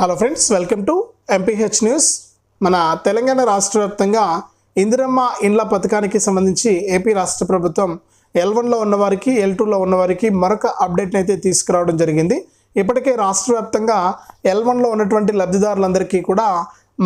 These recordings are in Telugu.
Hello friends welcome to MPH news మన తెలంగాణ రాష్ట్ర వ్యాప్తంగా ఇందిరమ్మ ఇండ్ల పథకానికి సంబంధించి ఏపీ రాష్ట్ర ప్రభుత్వం ఎల్ వన్లో ఉన్నవారికి ఎల్ టూలో ఉన్నవారికి మరొక అప్డేట్ని అయితే తీసుకురావడం జరిగింది. ఇప్పటికే రాష్ట్ర వ్యాప్తంగా ఎల్ వన్లో ఉన్నటువంటి లబ్ధిదారులందరికీ కూడా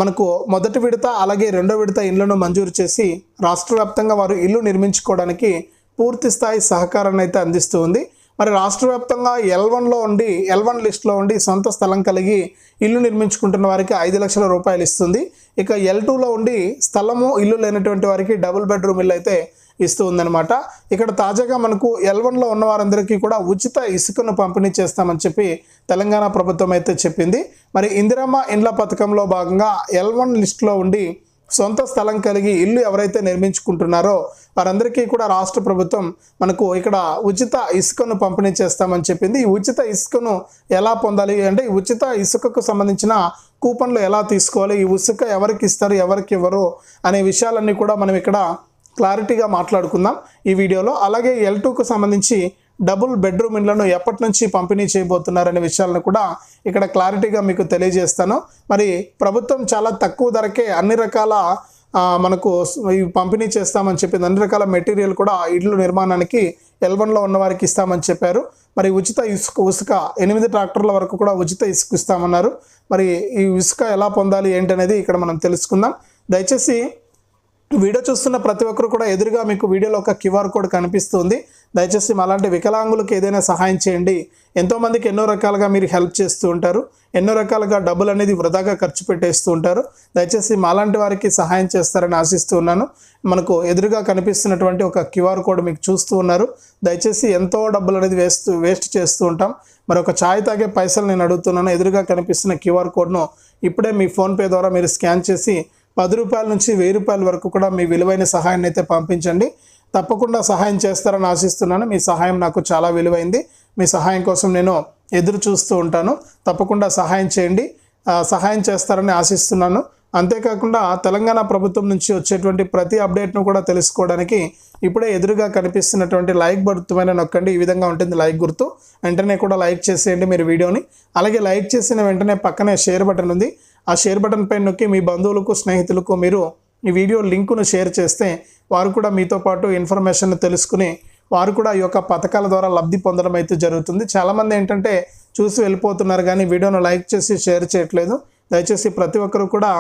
మనకు మొదటి విడత అలాగే రెండో విడత ఇళ్ళను మంజూరు చేసి రాష్ట్ర వ్యాప్తంగా వారు ఇల్లు నిర్మించుకోవడానికి పూర్తి స్థాయి సహకారాన్ని అయితే అందిస్తూ ఉంది. మరి రాష్ట్ర వ్యాప్తంగా ఎల్ వన్లో ఉండి ఎల్ వన్ లిస్ట్లో ఉండి సొంత స్థలం కలిగి ఇల్లు నిర్మించుకుంటున్న వారికి ఐదు లక్షల రూపాయలు ఇస్తుంది. ఇక ఎల్ టూలో ఉండి స్థలము ఇల్లు లేనటువంటి వారికి డబుల్ బెడ్రూమ్ ఇల్లు అయితే ఇస్తూ ఉందన్నమాట. ఇక్కడ తాజాగా మనకు ఎల్ వన్లో ఉన్న వారందరికీ కూడా ఉచిత ఇసుకను పంపిణీ చేస్తామని చెప్పి తెలంగాణ ప్రభుత్వం అయితే చెప్పింది. మరి ఇందిరమ్మ ఇండ్ల పథకంలో భాగంగా ఎల్ వన్ లిస్ట్లో ఉండి సొంత స్థలం కలిగి ఇల్లు ఎవరైతే నిర్మించుకుంటున్నారో వారందరికీ కూడా రాష్ట్ర ప్రభుత్వం మనకు ఇక్కడ ఉచిత ఇసుకను పంపిణీ చేస్తామని చెప్పింది. ఈ ఉచిత ఇసుకను ఎలా పొందాలి? అంటే ఈ ఉచిత ఇసుకకు సంబంధించిన కూపన్లు ఎలా తీసుకోవాలి? ఈ ఇసుక ఎవరికి ఇస్తారు? ఎవరికి ఇవ్వరు? అనే విషయాలన్నీ కూడా మనం ఇక్కడ క్లారిటీగా మాట్లాడుకుందాం ఈ వీడియోలో. అలాగే ఎల్ టూకు సంబంధించి డబుల్ బెడ్రూమ్ ఇండ్లను ఎప్పటి నుంచి పంపిణీ చేయబోతున్నారనే విషయాలను కూడా ఇక్కడ క్లారిటీగా మీకు తెలియజేస్తాను. మరి ప్రభుత్వం చాలా తక్కువ ధరకే అన్ని రకాల మనకు పంపిణీ చేస్తామని చెప్పింది. అన్ని రకాల మెటీరియల్ కూడా ఇళ్ళు నిర్మాణానికి ఎల్వన్లో ఉన్న వారికి ఇస్తామని చెప్పారు. మరి ఉచిత ఇసుక ఉసుక ఎనిమిది ట్రాక్టర్ల వరకు కూడా ఉచిత ఇసుక ఇస్తామన్నారు. మరి ఈ ఇసుక ఎలా పొందాలి ఏంటనేది ఇక్కడ మనం తెలుసుకుందాం. దయచేసి వీడియో చూస్తున్న ప్రతి ఒక్కరు కూడా ఎదురుగా మీకు వీడియోలో ఒక క్యూఆర్ కోడ్ కనిపిస్తుంది. దయచేసి అలాంటి వికలాంగులకు ఏదైనా సహాయం చేయండి. ఎంతోమందికి ఎన్నో రకాలుగా మీరు హెల్ప్ చేస్తూ ఉంటారు. ఎన్నో రకాలుగా డబ్బులు అనేది వృధాగా ఖర్చు పెట్టేస్తూ ఉంటారు. దయచేసి మాలాంటి వారికి సహాయం చేస్తారని ఆశిస్తూ ఉన్నాను. మనకు ఎదురుగా కనిపిస్తున్నటువంటి ఒక క్యూఆర్ కోడ్ మీకు చూస్తూ ఉన్నారు. దయచేసి ఎంతో డబ్బులు అనేది వేస్తూ వేస్ట్ చేస్తూ ఉంటాం. మరి ఒక ఛాయ్ తాగే పైసలు నేను అడుగుతున్నాను. ఎదురుగా కనిపిస్తున్న క్యూఆర్ కోడ్ను ఇప్పుడే మీ ఫోన్పే ద్వారా మీరు స్కాన్ చేసి పది రూపాయల నుంచి వెయ్యి రూపాయల వరకు కూడా మీ విలువైన సహాయాన్ని అయితే పంపించండి. తప్పకుండా సహాయం చేస్తారని ఆశిస్తున్నాను. మీ సహాయం నాకు చాలా విలువైంది. మీ సహాయం కోసం నేను ఎదురు చూస్తూ ఉంటాను. తప్పకుండా సహాయం చేయండి. సహాయం చేస్తారని ఆశిస్తున్నాను. అంతేకాకుండా తెలంగాణ ప్రభుత్వం నుంచి వచ్చేటువంటి ప్రతి అప్డేట్ను కూడా తెలుసుకోవడానికి ఇప్పుడే ఎదురుగా కనిపిస్తున్నటువంటి లైక్ గుర్తుమైన నొక్కండి. ఈ విధంగా ఉంటుంది లైక్ గుర్తు. వెంటనే కూడా లైక్ చేసేయండి మీరు వీడియోని. అలాగే లైక్ చేసిన వెంటనే పక్కనే షేర్ బటన్ ఉంది. ఆ షేర్ బటన్ పైన నొక్కి మీ బంధువులకు స్నేహితులకు మీరు ఈ వీడియో లింకును షేర్ చేస్తే వారు కూడా మీతో పాటు ఇన్ఫర్మేషన్ తెలుసుకుని వారు కూడా ఈ యొక్క పథకాల ద్వారా లబ్ధి పొందడం అయితే జరుగుతుంది. చాలామంది ఏంటంటే చూసి వెళ్ళిపోతున్నారు కానీ వీడియోను లైక్ చేసి షేర్ చేయట్లేదు. దయచేసి ప్రతి ఒక్కరు కూడా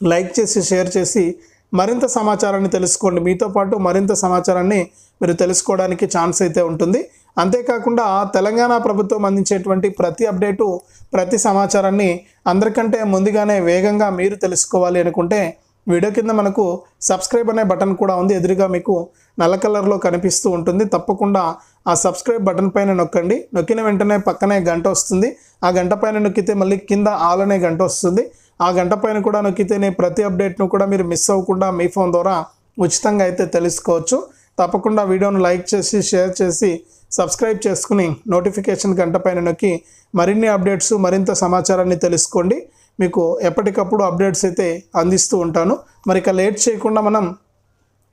లైక్ చేసి షేర్ చేసి మరింత సమాచారాన్ని తెలుసుకోండి. మీతో పాటు మరింత సమాచారాన్ని మీరు తెలుసుకోవడానికి ఛాన్స్ అయితే ఉంటుంది. అంతేకాకుండా తెలంగాణ ప్రభుత్వం అందించేటువంటి ప్రతి అప్డేటు ప్రతి సమాచారాన్ని అందరికంటే ముందుగానే వేగంగా మీరు తెలుసుకోవాలి అనుకుంటే వీడియో కింద మనకు సబ్స్క్రైబ్ అనే బటన్ కూడా ఉంది. ఎదురుగా మీకు నల్ల కలర్లో కనిపిస్తూ ఉంటుంది. తప్పకుండా ఆ సబ్స్క్రైబ్ బటన్ పైన నొక్కండి. నొక్కిన వెంటనే పక్కనే గంట వస్తుంది. ఆ గంట పైన నొక్కితే మళ్ళీ కింద ఆల్ అనే గంట వస్తుంది. ఆ గంట పైన కూడా నొక్కితేనే ప్రతి అప్డేట్ను కూడా మీరు మిస్ అవ్వకుండా మీ ఫోన్ ద్వారా ఉచితంగా అయితే తెలుసుకోవచ్చు. తప్పకుండా వీడియోను లైక్ చేసి షేర్ చేసి సబ్స్క్రైబ్ చేసుకుని నోటిఫికేషన్ గంట పైన నొక్కి మరిన్ని అప్డేట్స్ మరింత సమాచారాన్ని తెలుసుకోండి. మీకు ఎప్పటికప్పుడు అప్డేట్స్ అయితే అందిస్తూ ఉంటాను. మరి ఇక లేట్ చేయకుండా మనం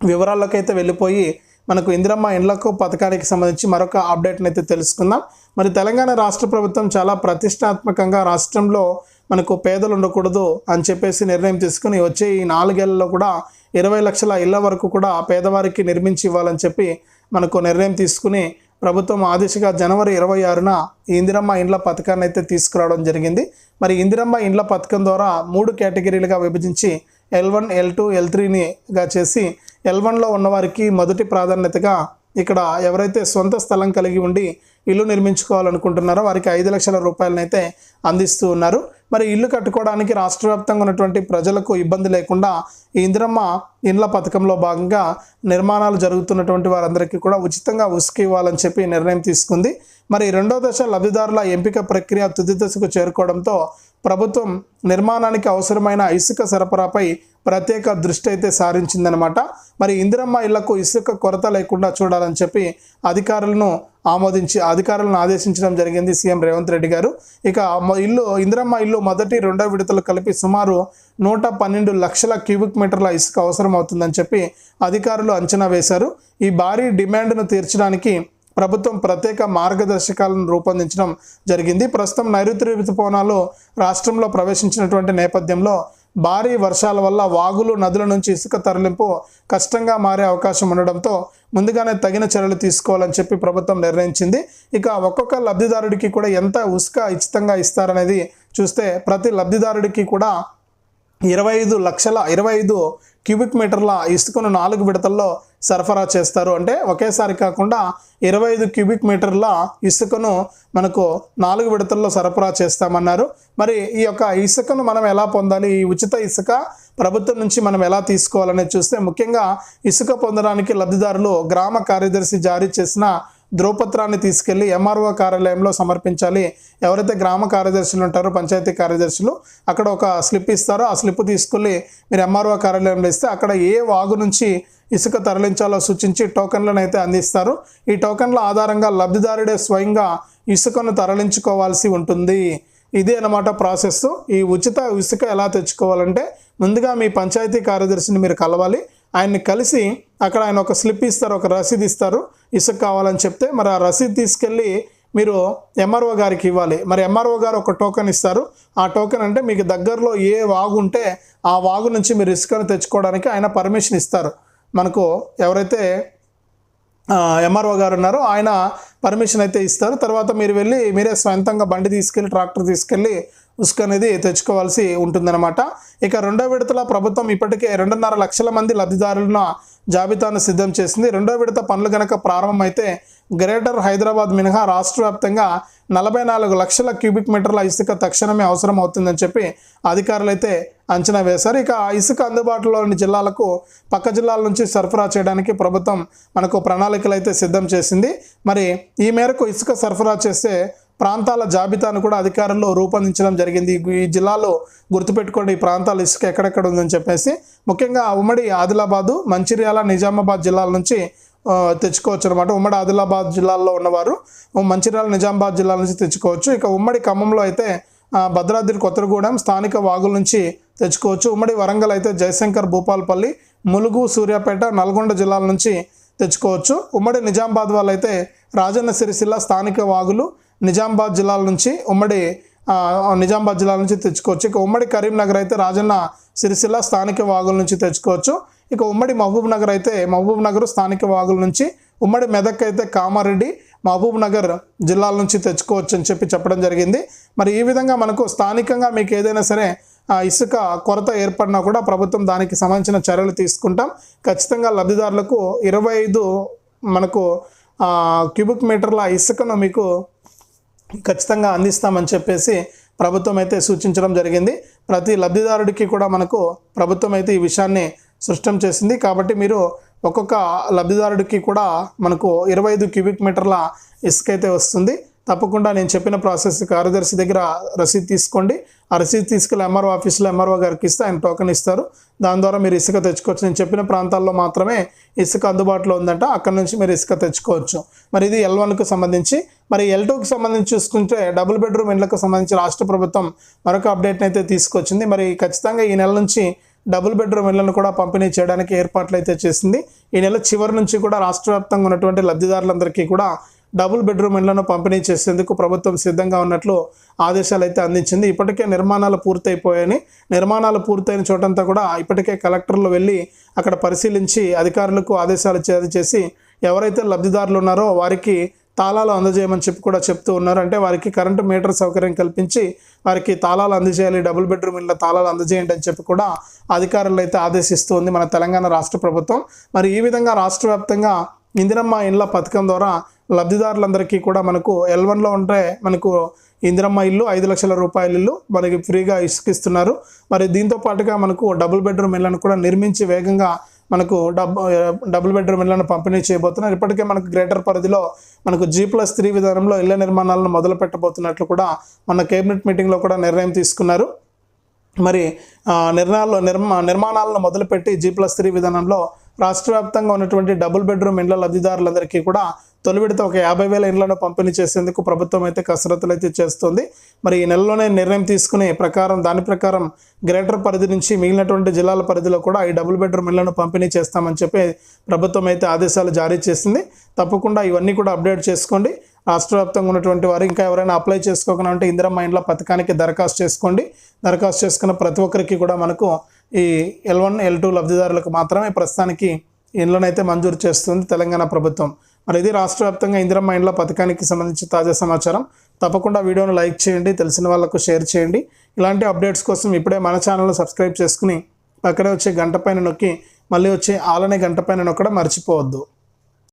వివరాల్లోకైతే వెళ్ళిపోయి మనకు ఇందిరమ్మ ఇండ్లకు పథకానికి సంబంధించి మరొక అప్డేట్ని అయితే తెలుసుకుందాం. మరి తెలంగాణ రాష్ట్ర ప్రభుత్వం చాలా ప్రతిష్టాత్మకంగా రాష్ట్రంలో మనకు పేదలు ఉండకూడదు అని చెప్పేసి నిర్ణయం తీసుకుని వచ్చే ఈ నాలుగేళ్ళలో కూడా ఇరవై లక్షల ఇళ్ళ వరకు కూడా పేదవారికి నిర్మించి ఇవ్వాలని చెప్పి మనకు నిర్ణయం తీసుకుని ప్రభుత్వం ఆదేశంగా జనవరి ఇరవై ఆరున ఇందిరమ్మ ఇండ్ల పథకాన్ని అయితే తీసుకురావడం జరిగింది. మరి ఇందిరమ్మ ఇండ్ల పథకం ద్వారా మూడు కేటగిరీలుగా విభజించి L one L two L త్రీనిగా చేసి ఎల్ వన్లో ఉన్నవారికి మొదటి ప్రాధాన్యతగా ఇక్కడ ఎవరైతే సొంత స్థలం కలిగి ఉండి ఇల్లు నిర్మించుకోవాలనుకుంటున్నారో వారికి ఐదు లక్షల రూపాయలనైతే అందిస్తూ ఉన్నారు. మరి ఇల్లు కట్టుకోవడానికి రాష్ట్ర వ్యాప్తంగా ఉన్నటువంటి ప్రజలకు ఇబ్బంది లేకుండా ఇందిరమ్మ ఇండ్ల పథకంలో భాగంగా నిర్మాణాలు జరుగుతున్నటువంటి వారందరికీ కూడా ఉచితంగా ఉసుక ఇవ్వాలని చెప్పి నిర్ణయం తీసుకుంది. మరి రెండో దశ లబ్ధిదారుల ఎంపిక ప్రక్రియ తుది దశకు చేరుకోవడంతో ప్రభుత్వం నిర్మాణానికి అవసరమైన ఇసుక సరఫరాపై ప్రత్యేక దృష్టి అయితే సారించిందనమాట మరి ఇందిరమ్మ ఇళ్ళకు ఇసుక కొరత లేకుండా చూడాలని చెప్పి అధికారులను ఆమోదించి అధికారులను ఆదేశించడం జరిగింది సీఎం రేవంత్ రెడ్డి గారు. ఇక ఇల్లు ఇందిరమ్మ ఇల్లు మొదటి రెండో విడతలు కలిపి సుమారు నూట పన్నెండు లక్షల క్యూబిక్ మీటర్ల ఇసుక అవసరం అవుతుందని చెప్పి అధికారులు అంచనా వేశారు. ఈ భారీ డిమాండ్ను తీర్చడానికి ప్రభుత్వం ప్రత్యేక మార్గదర్శకాలను రూపొందించడం జరిగింది. ప్రస్తుతం నైరుతి ఋతుపవనాలు రాష్ట్రంలో ప్రవేశించినటువంటి నేపథ్యంలో భారీ వర్షాల వల్ల వాగులు నదుల నుంచి ఇసుక తరలింపు కష్టంగా మారే అవకాశం ఉండడంతో ముందుగానే తగిన చర్యలు తీసుకోవాలని చెప్పి ప్రభుత్వం నిర్ణయించింది. ఇక ఒక్కొక్క లబ్ధిదారుడికి కూడా ఎంత ఇసుక ఉచితంగా ఇస్తారనేది చూస్తే ప్రతి లబ్ధిదారుడికి కూడా ఇరవై ఐదు లక్షల ఇరవై ఐదు క్యూబిక్ మీటర్ల ఇసుకను నాలుగు విడతల్లో సరఫరా చేస్తారు. అంటే ఒకేసారి కాకుండా ఇరవై ఐదు క్యూబిక్ మీటర్ల ఇసుకను మనకు నాలుగు విడతల్లో సరఫరా చేస్తామన్నారు. మరి ఈ యొక్క ఇసుకను మనం ఎలా పొందాలి? ఈ ఉచిత ఇసుక ప్రభుత్వం నుంచి మనం ఎలా తీసుకోవాలనేది చూస్తే ముఖ్యంగా ఇసుక పొందడానికి లబ్ధిదారులు గ్రామ కార్యదర్శి జారీ చేసిన ధ్రువపత్రాన్ని తీసుకెళ్ళి ఎంఆర్ఓ కార్యాలయంలో సమర్పించాలి. ఎవరైతే గ్రామ కార్యదర్శులు ఉంటారో పంచాయతీ కార్యదర్శులు అక్కడ ఒక స్లిప్ ఇస్తారో. ఆ స్లిప్ తీసుకెళ్ళి మీరు ఎంఆర్ఓ కార్యాలయంలో ఇస్తే అక్కడ ఏ వాగు నుంచి ఇసుక తరలించాలో సూచించి టోకన్లను అయితే అందిస్తారు. ఈ టోకన్ల ఆధారంగా లబ్ధిదారుడే స్వయంగా ఇసుకను తరలించుకోవాల్సి ఉంటుంది. ఇదే అన్నమాట ప్రాసెస్. ఈ ఉచిత ఇసుక ఎలా తెచ్చుకోవాలంటే ముందుగా మీ పంచాయతీ కార్యదర్శిని మీరు కలవాలి. ఆయన్ని కలిసి అక్కడ ఆయన ఒక స్లిప్ ఇస్తారు ఒక రసీదు ఇస్తారు. ఇసుక కావాలని చెప్తే మరి ఆ రసీదు తీసుకెళ్ళి మీరు ఎంఆర్ఓ గారికి ఇవ్వాలి. మరి ఎంఆర్ఓ గారు ఒక టోకెన్ ఇస్తారు. ఆ టోకెన్ అంటే మీకు దగ్గరలో ఏ వాగు ఉంటే ఆ వాగు నుంచి మీరు ఇసుకను తెచ్చుకోవడానికి ఆయన పర్మిషన్ ఇస్తారు. మనకు ఎవరైతే ఎంఆర్ఓ గారు ఉన్నారో ఆయన పర్మిషన్ అయితే ఇస్తారు. తర్వాత మీరు వెళ్ళి మీరే స్వంతంగా బండి తీసుకెళ్ళి ట్రాక్టర్ తీసుకెళ్ళి ఉసుక అనేది తెచ్చుకోవాల్సి ఉంటుందన్నమాట. ఇక రెండో విడతలో ప్రభుత్వం ఇప్పటికే రెండున్నర లక్షల మంది లబ్ధిదారులను జాబితాను సిద్ధం చేసింది. రెండో విడత పనులు గనక ప్రారంభమైతే గ్రేటర్ హైదరాబాద్ మినహా రాష్ట్ర వ్యాప్తంగా నలభై నాలుగు లక్షల క్యూబిక్ మీటర్ల ఇసుక తక్షణమే అవసరం అవుతుందని చెప్పి అధికారులు అయితే అంచనా వేశారు. ఇక ఆ ఇసుక అందుబాటులోని జిల్లాలకు పక్క జిల్లాల నుంచి సరఫరా చేయడానికి ప్రభుత్వం మనకు ప్రణాళికలు అయితే సిద్ధం చేసింది. మరి ఈ మేరకు ఇసుక సరఫరా చేసే ప్రాంతాల జాబితాను కూడా అధికారులు రూపొందించడం జరిగింది. ఈ జిల్లాలో గుర్తుపెట్టుకోండి ఈ ప్రాంతాల ఇసుక ఎక్కడెక్కడ ఉందని చెప్పేసి. ముఖ్యంగా ఉమ్మడి ఆదిలాబాదు మంచిర్యాల నిజామాబాద్ జిల్లాల నుంచి తెచ్చుకోవచ్చు అనమాట ఉమ్మడి ఆదిలాబాద్ జిల్లాల్లో ఉన్నవారు మంచిర్యాల నిజామాబాద్ జిల్లాల నుంచి తెచ్చుకోవచ్చు. ఇక ఉమ్మడి ఖమ్మంలో అయితే భద్రాద్రి కొత్తగూడెం స్థానిక వాగుల నుంచి తెచ్చుకోవచ్చు. ఉమ్మడి వరంగల్ అయితే జయశంకర్ భూపాల్పల్లి ములుగు సూర్యాపేట నల్గొండ జిల్లాల నుంచి తెచ్చుకోవచ్చు. ఉమ్మడి నిజామాబాద్ వాళ్ళైతే రాజన్న సిరిసిల్ల స్థానిక వాగులు నిజామాబాద్ జిల్లాల నుంచి ఉమ్మడి నిజామాబాద్ జిల్లా నుంచి తెచ్చుకోవచ్చు. ఇక ఉమ్మడి కరీంనగర్ అయితే రాజన్న సిరిసిల్ల స్థానిక వాగుల నుంచి తెచ్చుకోవచ్చు. ఇక ఉమ్మడి మహబూబ్ నగర్ అయితే మహబూబ్ నగర్ స్థానిక వాగుల నుంచి ఉమ్మడి మెదక్ అయితే కామారెడ్డి మహబూబ్ నగర్ జిల్లాల నుంచి తెచ్చుకోవచ్చు అని చెప్పి చెప్పడం జరిగింది. మరి ఈ విధంగా మనకు స్థానికంగా మీకు ఏదైనా సరే ఇసుక కొరత ఏర్పడినా కూడా ప్రభుత్వం దానికి సంబంధించిన చర్యలు తీసుకుంటాం. ఖచ్చితంగా లబ్ధిదారులకు ఇరవై ఐదు మనకు క్యూబిక్ మీటర్ల ఇసుకను మీకు ఖచ్చితంగా అందిస్తామని చెప్పేసి ప్రభుత్వం అయితే సూచించడం జరిగింది. ప్రతి లబ్ధిదారుడికి కూడా మనకు ప్రభుత్వం అయితే ఈ విషయాన్ని సృష్టం చేసింది. కాబట్టి మీరు ఒక్కొక్క లబ్ధిదారుడికి కూడా మనకు ఇరవై ఐదు క్యూబిక్ మీటర్ల ఇసుక అయితే వస్తుంది. తప్పకుండా నేను చెప్పిన ప్రాసెస్ కార్యదర్శి దగ్గర రసీదు తీసుకోండి. ఆ రసీదు తీసుకెళ్ళి ఎంఆర్ఓ ఆఫీస్లో ఎంఆర్ఓ గారికి ఇస్తే ఆయన టోకెన్ ఇస్తారు. దాని ద్వారా మీరు ఇసుక తెచ్చుకోవచ్చు. నేను చెప్పిన ప్రాంతాల్లో మాత్రమే ఇసుక అందుబాటులో ఉందంట. అక్కడ నుంచి మీరు ఇసుక తెచ్చుకోవచ్చు. మరి ఇది ఎల్ వన్కు సంబంధించి. మరి ఎల్ టూకి సంబంధించి చూసుకుంటే డబుల్ బెడ్రూమ్ ఇండ్లకు సంబంధించి రాష్ట్ర ప్రభుత్వం మరొక అప్డేట్ని అయితే తీసుకొచ్చింది. మరి ఖచ్చితంగా ఈ నెల నుంచి డబుల్ బెడ్రూమ్ ఇళ్ళను కూడా పంపిణీ చేయడానికి ఏర్పాట్లు అయితే చేసింది. ఈ నెల చివరి నుంచి కూడా రాష్ట్ర వ్యాప్తంగా ఉన్నటువంటి లబ్ధిదారులందరికీ కూడా డబుల్ బెడ్రూమ్ ఇళ్ళను పంపిణీ చేసేందుకు ప్రభుత్వం సిద్ధంగా ఉన్నట్లు ఆదేశాలు అయితే అందించింది. ఇప్పటికే నిర్మాణాలు పూర్తయిపోయాయని నిర్మాణాలు పూర్తయిన చోటంతా కూడా ఇప్పటికే కలెక్టర్లు వెళ్ళి అక్కడ పరిశీలించి అధికారులకు ఆదేశాలు జారీ చేసి ఎవరైతే లబ్ధిదారులు ఉన్నారో వారికి తాళాలు అందజేయమని చెప్పి కూడా చెప్తూ ఉన్నారు. అంటే వారికి కరెంటు మీటర్ సౌకర్యం కల్పించి వారికి తాళాలు అందజేయాలి డబుల్ బెడ్రూమ్ ఇళ్ళ తాళాలు అందజేయండి అని చెప్పి కూడా అధికారులు అయితే ఆదేశిస్తూ ఉంది మన తెలంగాణ రాష్ట్ర ప్రభుత్వం. మరి ఈ విధంగా రాష్ట్ర వ్యాప్తంగా ఇందిరమ్మ ఇండ్ల పథకం ద్వారా లబ్ధిదారులందరికీ కూడా మనకు ఎల్వన్లో ఉంటే మనకు ఇందిరమ్మ ఇల్లు ఐదు లక్షల రూపాయల ఇల్లు మనకి ఫ్రీగా ఇసుకిస్తున్నారు మరి దీంతో పాటుగా మనకు డబుల్ బెడ్రూమ్ ఇళ్ళను కూడా నిర్మించి వేగంగా మనకు డబ్ డబుల్ బెడ్రూమ్ ఇళ్ళను పంపిణీ చేయబోతున్నారు. ఇప్పటికే మనకు గ్రేటర్ పరిధిలో మనకు జీ ప్లస్ త్రీ విధానంలో ఇళ్ళ నిర్మాణాలను మొదలు పెట్టబోతున్నట్లు కూడా మన కేబినెట్ మీటింగ్లో కూడా నిర్ణయం తీసుకున్నారు. మరి నిర్ణయాల్లో నిర్మా నిర్మాణాలను మొదలుపెట్టి జీ ప్లస్ త్రీ విధానంలో రాష్ట్ర వ్యాప్తంగా ఉన్నటువంటి డబుల్ బెడ్రూమ్ ఇండ్ల లబ్ధిదారులందరికీ కూడా తొలి విడత ఒక యాభై వేల ఇండ్లను పంపిణీ చేసేందుకు ప్రభుత్వం అయితే కసరత్తులు అయితే చేస్తుంది. మరి ఈ నెలలోనే నిర్ణయం తీసుకునే ప్రకారం దాని ప్రకారం గ్రేటర్ పరిధి నుంచి మిగిలినటువంటి జిల్లాల పరిధిలో కూడా ఈ డబుల్ బెడ్రూమ్ ఇళ్ళను పంపిణీ చేస్తామని చెప్పి ప్రభుత్వం అయితే ఆదేశాలు జారీ చేసింది. తప్పకుండా ఇవన్నీ కూడా అప్డేట్ చేసుకోండి. రాష్ట్ర వ్యాప్తంగా ఉన్నటువంటి వారు ఇంకా ఎవరైనా అప్లై చేసుకోకుండా ఉంటే ఇందిరమ్మ ఇండ్ల పథకానికి దరఖాస్తు చేసుకోండి. దరఖాస్తు చేసుకున్న ప్రతి ఒక్కరికి కూడా మనకు ఈ ఎల్ వన్ ఎల్ టూ లబ్ధిదారులకు మాత్రమే ప్రస్తుతానికి ఇండ్లనైతే మంజూరు చేస్తుంది తెలంగాణ ప్రభుత్వం. మరి ఇది రాష్ట్ర వ్యాప్తంగా ఇందిరమ్మ ఇండ్ల పథకానికి సంబంధించి తాజా సమాచారం. తప్పకుండా వీడియోను లైక్ చేయండి తెలిసిన వాళ్ళకు షేర్ చేయండి. ఇలాంటి అప్డేట్స్ కోసం ఇప్పుడే మన ఛానల్ సబ్స్క్రైబ్ చేసుకుని పక్కనే వచ్చే గంట పైన నొక్కి మళ్ళీ వచ్చే ఆలనే గంట పైన నొక్కడం మర్చిపోవద్దు.